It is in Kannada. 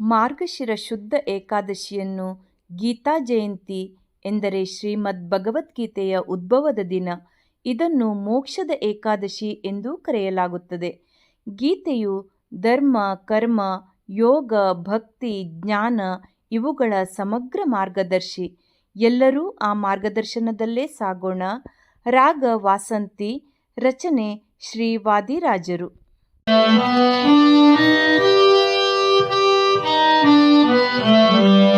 ಮಾರ್ಗಶಿರ ಶುದ್ಧ ಏಕಾದಶಿಯನ್ನು ಗೀತಾ ಜಯಂತಿ ಎಂದರೆ ಶ್ರೀಮದ್ ಭಗವದ್ಗೀತೆಯ ಉದ್ಭವದ ದಿನ. ಇದನ್ನು ಮೋಕ್ಷದ ಏಕಾದಶಿ ಎಂದೂ ಕರೆಯಲಾಗುತ್ತದೆ. ಗೀತೆಯು ಧರ್ಮ, ಕರ್ಮ, ಯೋಗ, ಭಕ್ತಿ, ಜ್ಞಾನ ಇವುಗಳ ಸಮಗ್ರ ಮಾರ್ಗದರ್ಶಿ. ಎಲ್ಲರೂ ಆ ಮಾರ್ಗದರ್ಶನದಲ್ಲೇ ಸಾಗೋಣ. ರಾಗ, ವಾಸಂತಿ, ರಚನೆ ಶ್ರೀ ವಾದಿರಾಜರು. Música